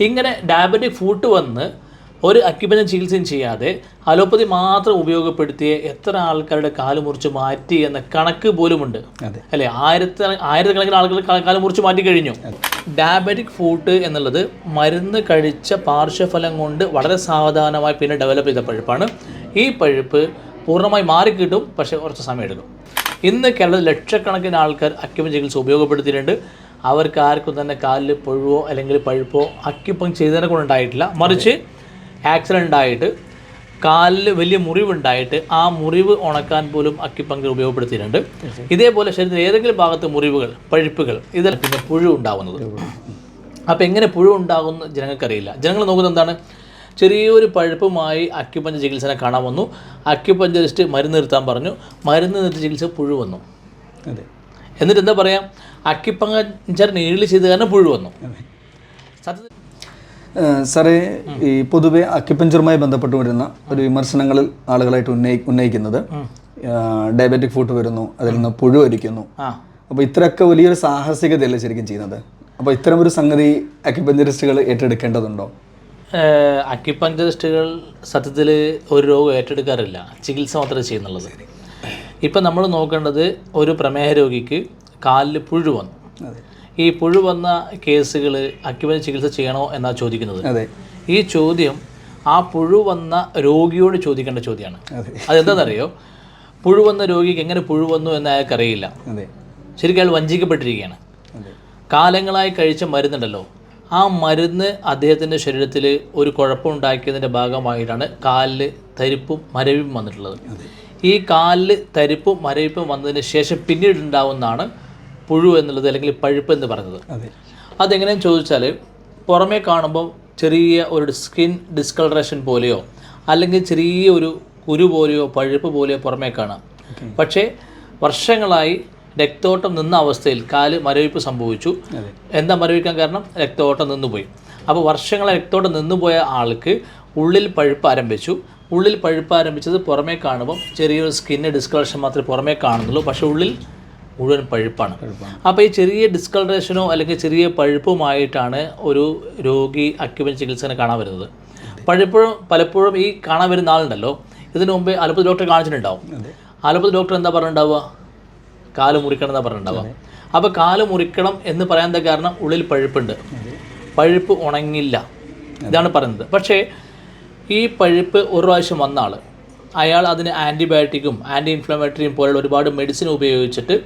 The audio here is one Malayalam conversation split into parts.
ഇങ്ങനെ ഡയബറ്റിക് ഫുഡ് വന്ന് ഒരു അക്യുപഞ്ചർ ചികിത്സയും ചെയ്യാതെ അലോപ്പതി മാത്രം ഉപയോഗപ്പെടുത്തിയ എത്ര ആൾക്കാരുടെ കാൽ മുറിച്ച് മാറ്റി എന്ന കണക്ക് പോലുമുണ്ട്. അല്ലെ? ആയിരത്തി ആയിരക്കണക്കിന് ആളുകൾ കാലു മുറിച്ച് മാറ്റി കഴിഞ്ഞു. ഡയബറ്റിക് ഫുഡ് എന്നുള്ളത് മരുന്ന് കഴിച്ച പാർശ്വഫലം കൊണ്ട് വളരെ സാവധാനമായി പിന്നെ ഡെവലപ്പ് ചെയ്ത പഴുപ്പാണ്. ഈ പഴുപ്പ് പൂർണമായി മാറിക്കിട്ടും പക്ഷേ കുറച്ച് സമയമെടുക്കും. ഇന്ന് കേരളത്തിൽ ലക്ഷക്കണക്കിന് ആൾക്കാർ അക്യുപഞ്ചർ ചികിത്സ ഉപയോഗപ്പെടുത്തിയിട്ടുണ്ട്. അവർക്ക് ആർക്കും തന്നെ കാലിൽ പുഴുവോ അല്ലെങ്കിൽ പഴുപ്പോ അക്യുപ്പം ചെയ്തതിനെ കൊണ്ടുണ്ടായിട്ടില്ല മറിച്ച് ആക്സിഡന്റ് ആയിട്ട് കാലിൽ വലിയ മുറിവുണ്ടായിട്ട് ആ മുറിവ് ഉണക്കാൻ പോലും അക്കിപ്പങ്കർ ഉപയോഗപ്പെടുത്തിയിട്ടുണ്ട്. ഇതേപോലെ ശരീരത്തിൽ ഏതെങ്കിലും ഭാഗത്ത് മുറിവുകൾ പഴുപ്പുകൾ ഇതിൽ പിന്നെ പുഴു ഉണ്ടാകുന്നത് അപ്പോൾ എങ്ങനെ പുഴു ഉണ്ടാകുമെന്ന് ജനങ്ങൾക്കറിയില്ല. ജനങ്ങൾ നോക്കുന്നത് എന്താണ്? ചെറിയൊരു പഴുപ്പുമായി അക്യുപഞ്ചർ ചികിത്സനെ കാണാൻ വന്നു. അക്യുപഞ്ചറിസ്റ്റ് മരുന്ന് നിർത്താൻ പറഞ്ഞു. മരുന്ന് നിർത്തി ചികിത്സ പുഴു വന്നു. അതെ. എന്നിട്ട് എന്താ പറയാ? അക്കിപ്പഞ്ചർ നീളി ചെയ്ത് കാരണം പുഴു വന്നു. സത്യത്തിൽ സാറേ ഈ പൊതുവെ അക്യുപഞ്ചറുമായി ബന്ധപ്പെട്ട് വരുന്ന ഒരു വിമർശനങ്ങളിൽ ആളുകളായിട്ട് ഉന്നയി ഉന്നയിക്കുന്നത് ഡയബറ്റിക് ഫുഡ് വരുന്നു അതിൽ നിന്ന് പുഴു അരിക്കുന്നു ആ. അപ്പോൾ ഇത്രയൊക്കെ വലിയൊരു സാഹസികതയല്ലേ ശരിക്കും ചെയ്യുന്നത്? അപ്പോൾ ഇത്തരം ഒരു സംഗതി അക്യുപഞ്ചറിസ്റ്റുകൾ ഏറ്റെടുക്കേണ്ടതുണ്ടോ? അക്യുപഞ്ചറിസ്റ്റുകൾ സത്യത്തിൽ ഒരു രോഗം ഏറ്റെടുക്കാറില്ല. ചികിത്സ മാത്രമേ ചെയ്യുന്നുള്ളത്. ഇപ്പം നമ്മൾ നോക്കേണ്ടത് ഒരു പ്രമേഹ രോഗിക്ക് കാലിൽ പുഴു വന്നു. ഈ പുഴു വന്ന കേസുകൾ അക്യുപഞ്ചർ ചികിത്സ ചെയ്യണോ എന്നാണ് ചോദിക്കുന്നത്? ഈ ചോദ്യം ആ പുഴു വന്ന രോഗിയോട് ചോദിക്കേണ്ട ചോദ്യമാണ്. അതെ. അതെന്താണെന്നറിയോ പുഴു വന്ന രോഗിക്ക് എങ്ങനെ പുഴു വന്നു എന്ന് അയാൾക്കറിയില്ല ശരിക്കും അയാൾ വഞ്ചിക്കപ്പെട്ടിരിക്കുകയാണ്. കാലങ്ങളായി കഴിച്ച മരുന്നുണ്ടല്ലോ. ആ മരുന്ന് അദ്ദേഹത്തിന്റെ ശരീരത്തിൽ ഒരു കുഴപ്പമുണ്ടാക്കിയതിന്റെ ഭാഗമായിട്ടാണ് കാലിൽ തരിപ്പും മരവിപ്പും വന്നിട്ടുള്ളത്. ഈ കാലിൽ തരിപ്പും മരവിപ്പും വന്നതിന് ശേഷം പിന്നീട് ഉണ്ടാവുന്നതാണ് പുഴു എന്നുള്ളത് അല്ലെങ്കിൽ പഴുപ്പ് എന്ന് പറഞ്ഞത്. അതെ. അതെങ്ങനെയെന്ന് ചോദിച്ചാൽ പുറമേ കാണുമ്പോൾ ചെറിയ ഒരു സ്കിൻ ഡിസ്കളറേഷൻ പോലെയോ അല്ലെങ്കിൽ ചെറിയ ഒരു കുരു പോലെയോ പഴുപ്പ് പോലെയോ പുറമേ കാണാം. പക്ഷേ വർഷങ്ങളായി രക്തോട്ടം നിന്ന അവസ്ഥയിൽ കാൽ മരവിപ്പ് സംഭവിച്ചു. എന്താ മരവിക്കാൻ കാരണം? രക്തോട്ടം നിന്നുപോയി. അപ്പോൾ വർഷങ്ങളെ രക്തോട്ടം നിന്നുപോയ ആൾക്ക് ഉള്ളിൽ പഴുപ്പ് ആരംഭിച്ചു. ഉള്ളിൽ പഴുപ്പ് ആരംഭിച്ചത് പുറമേ കാണുമ്പോൾ ചെറിയൊരു സ്കിന്ന് ഡിസ്കളറേഷൻ മാത്രമേ പുറമേ കാണുന്നുള്ളൂ. പക്ഷേ ഉള്ളിൽ മുഴുവൻ പഴുപ്പാണ്. അപ്പോൾ ഈ ചെറിയ ഡിസ്കളറേഷനോ അല്ലെങ്കിൽ ചെറിയ പഴുപ്പുമായിട്ടാണ് ഒരു രോഗി അക്യുപൻ ചികിത്സനെ കാണാൻ വരുന്നത്. പലപ്പോഴും പലപ്പോഴും ഈ കാണാൻ വരുന്ന ആളുണ്ടല്ലോ. ഇതിനു മുമ്പേ അലോപ്പതി ഡോക്ടറെ കാണിച്ചിട്ടുണ്ടാവും. അലപ്പത് ഡോക്ടർ എന്താ പറഞ്ഞിട്ടുണ്ടാവുക? കാൽ മുറിക്കണം എന്നാ പറഞ്ഞിട്ടുണ്ടാവുക. അപ്പോൾ കാൽ മുറിക്കണം എന്ന് പറയാൻ കാരണം? ഉള്ളിൽ പഴുപ്പുണ്ട്. പഴുപ്പ് ഉണങ്ങില്ല. ഇതാണ് പറയുന്നത്. പക്ഷേ ഈ പഴുപ്പ് ഒരു പ്രാവശ്യം വന്ന ആൾ അയാൾ അതിന് ആന്റിബയോട്ടിക്കും ആന്റി ഇൻഫ്ലമേറ്ററിയും പോലുള്ള ഒരുപാട് മെഡിസിൻ ഉപയോഗിച്ചിട്ട്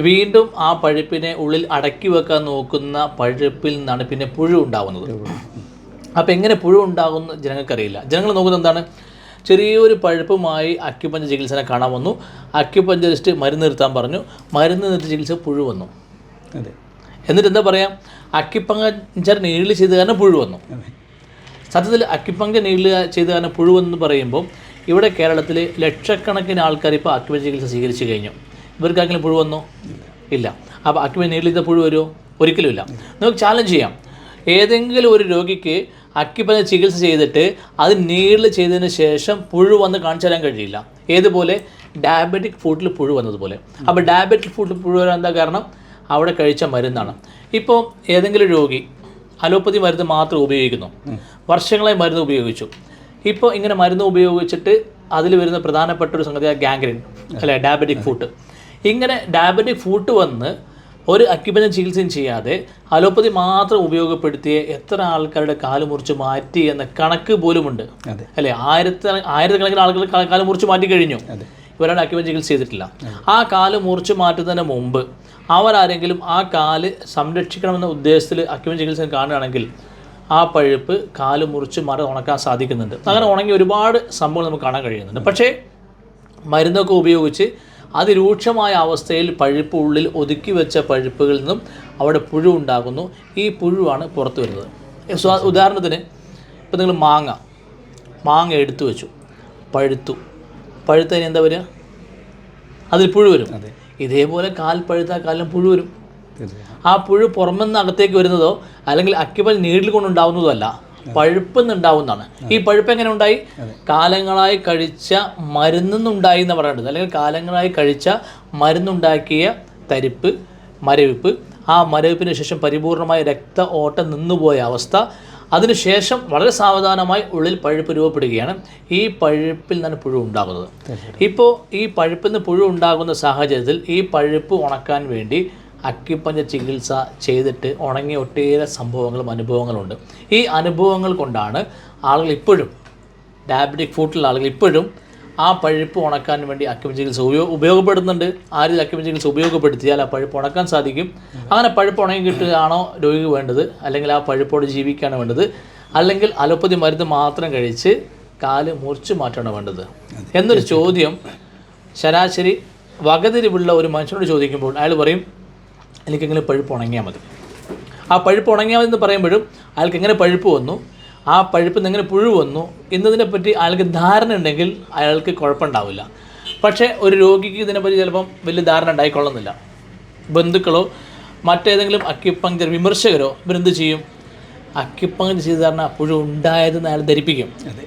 വീണ്ടും ആ പഴുപ്പിനെ ഉള്ളിൽ അടക്കി വെക്കാൻ നോക്കുന്ന പഴുപ്പിൽ നിന്നാണ് പിന്നെ പുഴു ഉണ്ടാവുന്നത്. അപ്പോൾ എങ്ങനെ പുഴു ഉണ്ടാകുന്ന ജനങ്ങൾക്കറിയില്ല. ജനങ്ങൾ നോക്കുന്നത് എന്താണ്? ചെറിയൊരു പഴുപ്പുമായി അക്യുപഞ്ചർ ചികിത്സനെ കാണാൻ വന്നു. അക്യുപഞ്ചറിസ്റ്റ് മരുന്ന് നിർത്താൻ പറഞ്ഞു. മരുന്ന് നിർത്തി ചികിത്സ പുഴു വന്നു. അതെ. എന്നിട്ട് എന്താ പറയുക അക്യുപഞ്ചർ നീളി ചെയ്ത് കാരണം പുഴു വന്നു. സത്യത്തിൽ അക്യുപഞ്ചർ നീളി ചെയ്ത് കാരണം പുഴു എന്ന് പറയുമ്പോൾ ഇവിടെ കേരളത്തിൽ ലക്ഷക്കണക്കിന് ആൾക്കാർ ഇപ്പോൾ അക്യുപഞ്ചർ ചികിത്സ സ്വീകരിച്ചു കഴിഞ്ഞു. ഇവർക്കാർക്കെങ്കിലും പുഴു വന്നോ? ഇല്ല. അപ്പോൾ അക്യുപഞ്ചർ നീളിത്ത പുഴു വരുമോ ഒരിക്കലും ഇല്ല. നമുക്ക് ചാലഞ്ച് ചെയ്യാം. ഏതെങ്കിലും ഒരു രോഗിക്ക് അക്യുപഞ്ചർ ചികിത്സ ചെയ്തിട്ട് അത് നീളിൽ ചെയ്തതിന് ശേഷം പുഴു വന്ന് കാണിച്ചു തരാൻ കഴിയില്ല. ഏതുപോലെ? ഡയബറ്റിക് ഫുഡിൽ പുഴു വന്നതുപോലെ. അപ്പോൾ ഡയബറ്റിക് ഫുഡിൽ പുഴു വരാൻ എന്താ കാരണം? അവിടെ കഴിച്ച മരുന്നാണ്. ഇപ്പോൾ ഏതെങ്കിലും രോഗി അലോപ്പതി മരുന്ന് മാത്രം ഉപയോഗിക്കുന്നു. വർഷങ്ങളായി മരുന്ന് ഉപയോഗിച്ചു. ഇപ്പോൾ ഇങ്ങനെ മരുന്ന് ഉപയോഗിച്ചിട്ട് അതിൽ വരുന്ന പ്രധാനപ്പെട്ട ഒരു സംഗതിയാണ് ഗാംഗ്രീൻ അല്ലെ? ഡയബറ്റിക് ഫുഡ് ഇങ്ങനെ ഡയബറ്റിക് ഫുഡ് വന്ന് ഒരു അക്യുപഞ്ചർ ചികിത്സയും ചെയ്യാതെ അലോപ്പതി മാത്രം ഉപയോഗപ്പെടുത്തിയ എത്ര ആൾക്കാരുടെ കാൽ മുറിച്ച് മാറ്റി എന്ന കണക്ക് പോലുമുണ്ട്. അല്ലെ? ആയിരത്തി ആയിരക്കണക്കിന് ആളുകൾ കാൽ മുറിച്ച് മാറ്റി കഴിഞ്ഞു. ഇവരാണ് അക്യുപഞ്ചർ ചികിത്സ ചെയ്തിട്ടില്ല. ആ കാൽ മുറിച്ച് മാറ്റുന്നതിന് മുമ്പ് അവരാരെങ്കിലും ആ കാൽ സംരക്ഷിക്കണമെന്ന ഉദ്ദേശത്തിൽ അക്യുപഞ്ചർ ചികിത്സ കാണുകയാണെങ്കിൽ ആ പഴുപ്പ് കാൽ മുറിച്ച് മറ ഉണക്കാൻ സാധിക്കുന്നുണ്ട്. അങ്ങനെ ഉണങ്ങി ഒരുപാട് സംഭവങ്ങൾ നമുക്ക് കാണാൻ കഴിയുന്നുണ്ട്. പക്ഷേ മരുന്നൊക്കെ ഉപയോഗിച്ച് അതിരൂക്ഷമായ അവസ്ഥയിൽ പഴുപ്പ് ഉള്ളിൽ ഒതുക്കി വെച്ച പഴുപ്പുകളിൽ നിന്നും അവിടെ പുഴു ഉണ്ടാകുന്നു. ഈ പുഴുവാണ് പുറത്തു വരുന്നത്. ഉദാഹരണത്തിന് ഇപ്പം നിങ്ങൾ മാങ്ങ മാങ്ങ എടുത്തു വെച്ചു. പഴുത്തു. പഴുത്തതിന് എന്താ വരിക? അതിൽ പുഴു വരും. ഇതേപോലെ കാൽ പഴുത്ത കാലം പുഴു വരും. ആ പുഴു പുറമെന്ന് അകത്തേക്ക് വരുന്നതോ അല്ലെങ്കിൽ അക്കിപ്പൽ നീഡിൽ കൊണ്ടുണ്ടാവുന്നതോ അല്ല. പഴുപ്പെന്ന് ഉണ്ടാവുന്നതാണ് ഈ പഴുപ്പ് എങ്ങനെ ഉണ്ടായി കാലങ്ങളായി കഴിച്ച മരുന്നുണ്ടായി എന്ന് പറയുന്നത്. അല്ലെങ്കിൽ കാലങ്ങളായി കഴിച്ച മരുന്നുണ്ടാക്കിയ തരിപ്പ് മരവിപ്പ്. ആ മരവിപ്പിന് ശേഷം പരിപൂർണമായ രക്ത ഓട്ടം നിന്നുപോയ അവസ്ഥ. അതിനുശേഷം വളരെ സാവധാനമായി ഉള്ളിൽ പഴുപ്പ് രൂപപ്പെടുകയാണ്. ഈ പഴുപ്പിൽ നിന്നാണ് പുഴു ഉണ്ടാകുന്നത്. ഇപ്പോൾ ഈ പഴുപ്പിൽ നിന്ന് പുഴു ഉണ്ടാകുന്ന സാഹചര്യത്തിൽ ഈ പഴുപ്പ് ഉണക്കാൻ വേണ്ടി അക്കിപ്പഞ്ച ചികിത്സ ചെയ്തിട്ട് ഉണങ്ങിയ ഒട്ടേറെ സംഭവങ്ങളും അനുഭവങ്ങളുണ്ട്. ഈ അനുഭവങ്ങൾ കൊണ്ടാണ് ആളുകൾ ഇപ്പോഴും ഡയബറ്റിക് ഫുഡിലുള്ള ആളുകൾ ഇപ്പോഴും ആ പഴുപ്പ് ഉണക്കാൻ വേണ്ടി അക്യുപ്പഞ്ച ചികിത്സ ഉപയോഗ ഉപയോഗപ്പെടുന്നുണ്ട്. ആരും അക്യുപ്പഞ്ച ചികിത്സ ഉപയോഗപ്പെടുത്തിയാൽ ആ പഴുപ്പ് ഉണക്കാൻ സാധിക്കും. അങ്ങനെ പഴുപ്പ് ഉണങ്ങി കിട്ടുകയാണോ രോഗിക്ക് വേണ്ടത്? അല്ലെങ്കിൽ ആ പഴുപ്പോട് ജീവിക്കുകയാണ് വേണ്ടത്? അല്ലെങ്കിൽ അലോപ്പതി മരുന്ന് മാത്രം കഴിച്ച് കാൽ മുറിച്ചു മാറ്റണം വേണ്ടത്? എന്നൊരു ചോദ്യം ശരാശരി വകതിരിവുള്ള ഒരു മനുഷ്യനോട് ചോദിക്കുമ്പോൾ അയാൾ പറയും എനിക്കെങ്ങനെ പഴുപ്പ് ഉണങ്ങിയാൽ മതി. ആ പഴുപ്പ് ഉണങ്ങിയാൽ മതി എന്ന് പറയുമ്പോഴും അയാൾക്ക് എങ്ങനെ പഴുപ്പ് വന്നു ആ പഴുപ്പ് എങ്ങനെ പുഴു വന്നു എന്നതിനെ പറ്റി അയാൾക്ക് ധാരണ ഉണ്ടെങ്കിൽ അയാൾക്ക് കുഴപ്പമുണ്ടാവില്ല. പക്ഷേ ഒരു രോഗിക്ക് ഇതിനെപ്പറ്റി ചിലപ്പം വലിയ ധാരണ ഉണ്ടായിക്കൊള്ളുന്നില്ല. ബന്ധുക്കളോ മറ്റേതെങ്കിലും അക്യുപങ്ചർ വിമർശകരോ ഇവരെന്ത് ചെയ്യും? അക്യുപങ്ചർ ചെയ്ത് പറഞ്ഞാൽ പുഴു ഉണ്ടായതെന്ന് അയാൾ ധരിപ്പിക്കും. അതെ.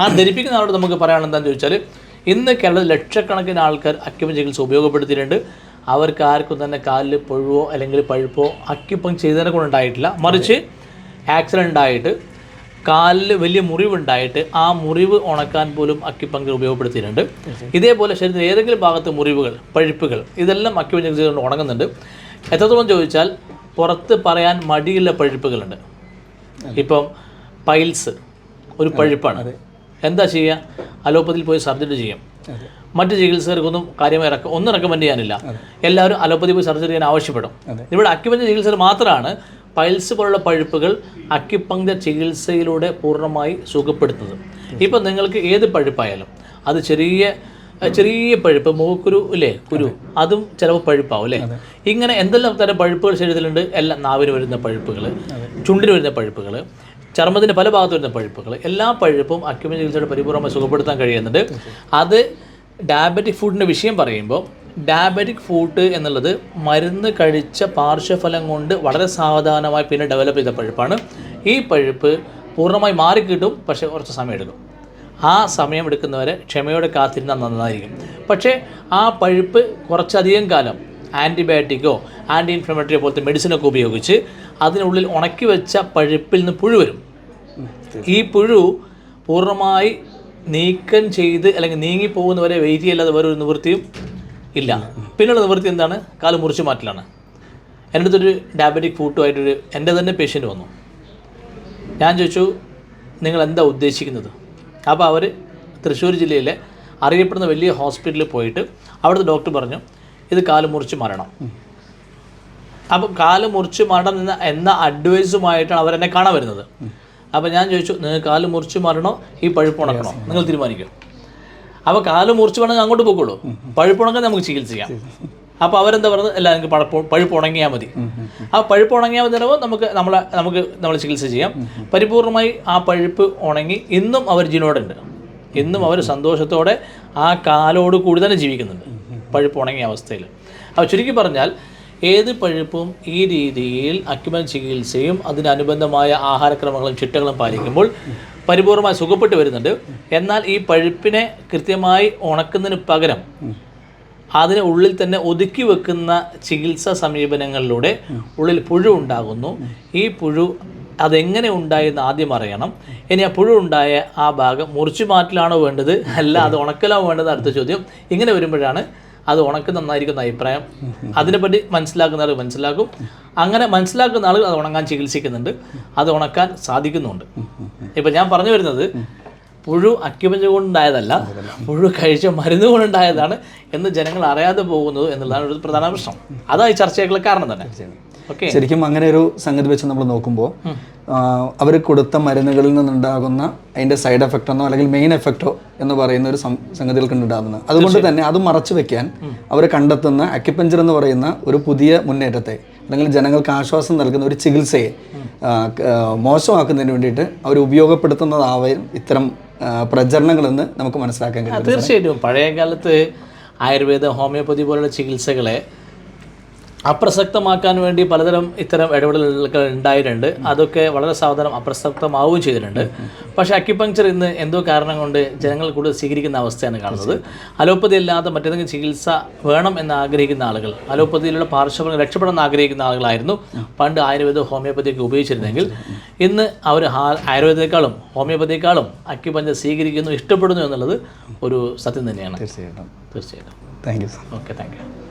ആ ധരിപ്പിക്കുന്ന ആളോട് നമുക്ക് പറയാനുള്ളത് എന്താണെന്ന് ചോദിച്ചാൽ ഇന്ന് കേരളത്തിൽ ലക്ഷക്കണക്കിന് ആൾക്കാർ അക്യുപഞ്ചർ ചികിത്സ ഉപയോഗപ്പെടുത്തിയിട്ടുണ്ട്. അവർക്ക് ആർക്കും തന്നെ കാലിൽ പുഴുവോ അല്ലെങ്കിൽ പഴുപ്പോ അക്യുപ്പം ചെയ്തതിനെ കൊണ്ടുണ്ടായിട്ടില്ല മറിച്ച് ആക്സിഡന്റ് ആയിട്ട് കാലിൽ വലിയ മുറിവുണ്ടായിട്ട് ആ മുറിവ് ഉണക്കാൻ പോലും അക്യുപങ്ചർ ഉപയോഗപ്പെടുത്തിയിട്ടുണ്ട്. ഇതേപോലെ ശരീരത്തിൽ ഏതെങ്കിലും ഭാഗത്ത് മുറിവുകൾ പഴുപ്പുകൾ ഇതെല്ലാം അക്യുപഞ്ചർ ചെയ്തുകൊണ്ട് ഉണങ്ങുന്നുണ്ട്. എത്രത്തോളം ചോദിച്ചാൽ പുറത്ത് പറയാൻ മടിയുള്ള പഴുപ്പുകളുണ്ട്. ഇപ്പം പൈൽസ് ഒരു പഴുപ്പാണ്. എന്താ ചെയ്യുക അലോപ്പതിയിൽ പോയി സർജറി ചെയ്യും. മറ്റ് ചികിത്സകർക്കൊന്നും കാര്യമായി റെക്ക ഒന്നും റെക്കമെൻഡ് ചെയ്യാനില്ല. എല്ലാവരും അലോപ്പതി പോയി സർജറി ചെയ്യാൻ ആവശ്യപ്പെടും. ഇവിടെ അക്യുപഞ്ചർ ചികിത്സകർ മാത്രമാണ് പൈൽസ് പോലുള്ള പഴുപ്പുകൾ അക്യുപങ്ക്ത ചികിത്സയിലൂടെ പൂർണമായി സുഖപ്പെടുത്തുന്നത്. ഇപ്പം നിങ്ങൾക്ക് ഏത് പഴുപ്പായാലും അത് ചെറിയ ചെറിയ പഴുപ്പ് മൂക്കുരു ഇല്ലേ കുരു അതും. ചിലപ്പോൾ പഴുപ്പാവും അല്ലേ? ഇങ്ങനെ എന്തെല്ലാം തരം പഴുപ്പുകൾ ശരീരത്തിലുണ്ട്? എല്ലാം നാവിന് വരുന്ന പഴുപ്പുകൾ ചുണ്ടിന് വരുന്ന പഴുപ്പുകൾ ചർമ്മത്തിന്റെ പല ഭാഗത്ത് വരുന്ന പഴുപ്പുകൾ എല്ലാ പഴുപ്പും അക്യുപഞ്ചർ ചികിത്സയുടെ പരിപൂർണമായി സുഖപ്പെടുത്താൻ കഴിയുന്നുണ്ട്. അത് ഡയബറ്റിക് ഫുഡിന്റെ വിഷയം പറയുമ്പോൾ ഡയബറ്റിക് ഫുഡ് എന്നുള്ളത് മരുന്ന് കഴിച്ച പാർശ്വഫലം കൊണ്ട് വളരെ സാവധാനമായി പിന്നെ ഡെവലപ്പ് ചെയ്ത പഴുപ്പാണ്. ഈ പഴുപ്പ് പൂർണമായി മാറിക്കിട്ടും പക്ഷേ കുറച്ച് സമയമെടുക്കും. ആ സമയം എടുക്കുന്നവരെ ക്ഷമയോടെ കാത്തിരുന്നാൽ നന്നായിരിക്കും. പക്ഷേ ആ പഴുപ്പ് കുറച്ചധികം കാലം ആന്റിബയോട്ടിക്കോ ആന്റി ഇൻഫ്ലമേറ്ററിയോ പോലത്തെ മെഡിസിനൊക്കെ ഉപയോഗിച്ച് അതിനുള്ളിൽ ഉണക്കി വെച്ച പഴുപ്പിൽ നിന്ന് പുഴു വരും. ഈ പുഴു പൂർണമായി നീക്കം ചെയ്ത് അല്ലെങ്കിൽ നീങ്ങി പോകുന്നവരെ വെയിറ്റ് ചെയ്യല്ലാതെ വേറെ ഒരു നിവൃത്തിയും ഇല്ല. പിന്നെയുള്ള നിവൃത്തി എന്താണ്? കാൽ മുറിച്ച് മാറ്റലാണ്. എന്റെ അടുത്തൊരു ഡയബറ്റിക് ഫുട്ടുമായിട്ടൊരു എന്റെ തന്നെ പേഷ്യന്റ് വന്നു. ഞാൻ ചോദിച്ചു നിങ്ങൾ എന്താ ഉദ്ദേശിക്കുന്നത്? അപ്പോൾ അവർ തൃശ്ശൂർ ജില്ലയിലെ അറിയപ്പെടുന്ന വലിയ ഹോസ്പിറ്റലിൽ പോയിട്ട് അവിടുത്തെ ഡോക്ടർ പറഞ്ഞു ഇത് കാൽ മുറിച്ച് മാറണം. അപ്പം കാൽ മുറിച്ച് മാറണം എന്ന എന്ന അഡ്വൈസുമായിട്ടാണ് അവരെന്നെ കാണാൻ വരുന്നത്. അപ്പോൾ ഞാൻ ചോദിച്ചു നിങ്ങൾ കാൽ മുറിച്ച് മാറണോ? ഈ പഴുപ്പ് ഉണക്കണോ? നിങ്ങൾ തീരുമാനിക്കും. അപ്പോൾ കാൽ മുറിച്ച് വേണമെങ്കിൽ അങ്ങോട്ട് പോയിക്കോളൂ. പഴുപ്പ് ഉണക്കാൻ നമുക്ക് ചികിത്സിക്കാം അപ്പോൾ അവരെന്താ പറയുന്നത് അല്ല നിങ്ങൾക്ക് പഴപ്പ് പഴുപ്പ് ഉണങ്ങിയാൽ മതി. ആ പഴുപ്പ് ഉണങ്ങിയാൽ മതി നമുക്ക് നമ്മളെ നമുക്ക് നമ്മൾ ചികിത്സ ചെയ്യാം. പരിപൂർണമായി ആ പഴുപ്പ് ഉണങ്ങി ഇന്നും അവർ ജീവനോടുണ്ട്. ഇന്നും അവർ സന്തോഷത്തോടെ ആ കാലോട് കൂടി തന്നെ ജീവിക്കുന്നുണ്ട്. പഴുപ്പ് ഉണങ്ങിയ അവസ്ഥയിൽ. അപ്പോൾ ചുരുക്കി പറഞ്ഞാൽ ഏത് പഴുപ്പും ഈ രീതിയിൽ അക്യുമൻ ചികിത്സയും അതിനനുബന്ധമായ ആഹാരക്രമങ്ങളും ചിട്ടകളും പാലിക്കുമ്പോൾ പരിപൂർണമായി സുഖപ്പെട്ട് വരുന്നുണ്ട്. എന്നാൽ ഈ പഴുപ്പിനെ കൃത്യമായി ഉണക്കുന്നതിന് പകരം അതിനെ ഉള്ളിൽ തന്നെ ഒതുക്കി വെക്കുന്ന ചികിത്സാ സമീപനങ്ങളിലൂടെ ഉള്ളിൽ പുഴു ഉണ്ടാകുന്നു. ഈ പുഴു അതെങ്ങനെ ഉണ്ടായെന്ന് ആദ്യം അറിയണം. ഇനി ആ പുഴു ഉണ്ടായ ആ ഭാഗം മുറിച്ചു മാറ്റലാണോ വേണ്ടത്? അല്ല അത് ഉണക്കലാണോ വേണ്ടത്? അടുത്ത ചോദ്യം. ഇങ്ങനെ വരുമ്പോഴാണ് അത് ഉണക്ക് നന്നായിരിക്കുന്ന അഭിപ്രായം. അതിനെപ്പറ്റി മനസ്സിലാക്കുന്ന ആൾ മനസ്സിലാക്കും. അങ്ങനെ മനസ്സിലാക്കുന്ന ആൾ അത് ഉണങ്ങാൻ ചികിത്സിക്കുന്നുണ്ട്. അത് ഉണക്കാൻ സാധിക്കുന്നുണ്ട്. ഇപ്പം ഞാൻ പറഞ്ഞു വരുന്നത് പുഴു അക്യുപഞ്ച കൊണ്ടുണ്ടായതല്ല പുഴു കഴിച്ച മരുന്ന് കൊണ്ടുണ്ടായതാണ് എന്ന് ജനങ്ങൾ അറിയാതെ പോകുന്നത് എന്നുള്ളതാണ് ഒരു പ്രധാന പ്രശ്നം. അതാണ് ഈ ചർച്ചയ്ക്കുള്ള കാരണം തന്നെ. ഓക്കെ. ശരിക്കും അങ്ങനെ ഒരു സംഗതി വെച്ച് നമ്മൾ നോക്കുമ്പോൾ അവർ കൊടുത്ത മരുന്നുകളിൽ നിന്നുണ്ടാകുന്ന അതിന്റെ സൈഡ് എഫക്റ്റ് എന്നോ അല്ലെങ്കിൽ മെയിൻ എഫക്റ്റോ എന്ന് പറയുന്ന ഒരു സംഗതികൾ കണ്ടിട്ടുണ്ടാകുന്നത് അതുകൊണ്ട് തന്നെ അത് മറച്ചു വെക്കാൻ അവർ കണ്ടെത്തുന്ന അക്യുപഞ്ചർ എന്ന് പറയുന്ന ഒരു പുതിയ മുന്നേറ്റത്തെ അല്ലെങ്കിൽ ജനങ്ങൾക്ക് ആശ്വാസം നൽകുന്ന ഒരു ചികിത്സയെ മോശമാക്കുന്നതിന് വേണ്ടിയിട്ട് അവർ ഉപയോഗപ്പെടുത്തുന്നതാവും ഇത്തരം പ്രചരണങ്ങളെന്ന് നമുക്ക് മനസ്സിലാക്കാൻ കഴിയും. തീർച്ചയായിട്ടും. പഴയ കാലത്ത് ആയുർവേദ ഹോമിയോപ്പതി പോലുള്ള ചികിത്സകളെ അപ്രസക്തമാക്കാൻ വേണ്ടി പലതരം ഇത്തരം ഇടപെടലുകൾ ഉണ്ടായിട്ടുണ്ട്. അതൊക്കെ വളരെ സാവധാനം അപ്രസക്തമാവുകയും ചെയ്തിട്ടുണ്ട്. പക്ഷേ അക്യുപങ്ക്ചർ ഇന്ന് എന്തോ കാരണം കൊണ്ട് ജനങ്ങൾ കൂടുതൽ സ്വീകരിക്കുന്ന അവസ്ഥയാണ് കാണുന്നത്. അലോപ്പതി അല്ലാതെ മറ്റേതെങ്കിലും ചികിത്സ വേണം എന്ന് ആഗ്രഹിക്കുന്ന ആളുകൾ അലോപ്പതിയിലുള്ള പാർശ്വഫലം രക്ഷപ്പെടാൻ ആഗ്രഹിക്കുന്ന ആളുകളായിരുന്നു. പണ്ട് ആയുർവേദ ഹോമിയോപ്പതിയൊക്കെ ഉപയോഗിച്ചിരുന്നെങ്കിൽ ഇന്ന് അവർ ആയുർവേദത്തെക്കാളും ഹോമിയോപ്പതിയെക്കാളും അക്യുപഞ്ചർ സ്വീകരിക്കുന്നു ഇഷ്ടപ്പെടുന്നു എന്നുള്ളത് ഒരു സത്യം തന്നെയാണ്. തീർച്ചയായിട്ടും. തീർച്ചയായിട്ടും. Thank you sir. Okay thank you.